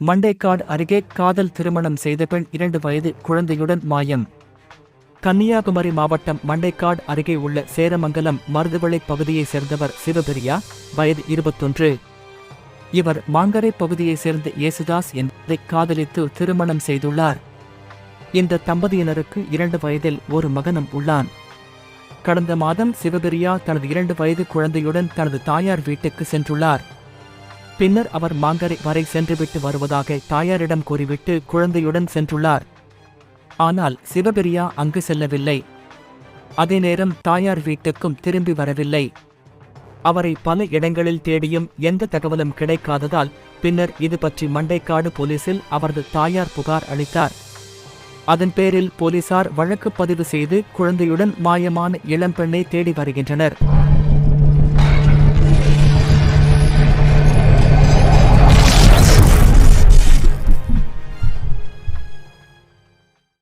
மண்டைக்காடு அருகே காதல் திருமணம் செய்த பெண் இரண்டு வயது குழந்தையுடன் மாயம். கன்னியாகுமரி மாவட்டம் மண்டைக்காடு அருகே உள்ள சேரமங்கலம் மருதுவளை பகுதியைச் சேர்ந்தவர் சிவபிரியா வயது இருபத்தொன்று. இவர் மாங்கரை பகுதியைச் சேர்ந்த இயேசுதாஸ் என்பதை காதலித்து திருமணம் செய்துள்ளார். இந்த தம்பதியினருக்கு இரண்டு வயதில் ஒரு மகனும் உள்ளான். கடந்த மாதம் சிவபிரியா தனது இரண்டு வயது குழந்தையுடன் தனது தாயார் வீட்டுக்கு சென்றுள்ளார். பின்னர் அவர் மாங்கரை வரை சென்றுவிட்டு வருவதாக தாயாரிடம் கூறிவிட்டு குழந்தையுடன் சென்றுள்ளார். ஆனால் சிவபிரியா அங்கு செல்லவில்லை. அதே நேரம் தாயார் வீட்டுக்கும் திரும்பி வரவில்லை. அவரை பல இடங்களில் தேடியும் எந்த தகவலும் கிடைக்காததால் பின்னர் இது பற்றி மண்டைக்காடு போலீசில் அவரது தாயார் புகார் அளித்தார். அதன் பேரில் போலீசார் வழக்கு பதிவு செய்து குழந்தையுடன் மாயமான இளம்பெண்ணை தேடி வருகின்றனர்.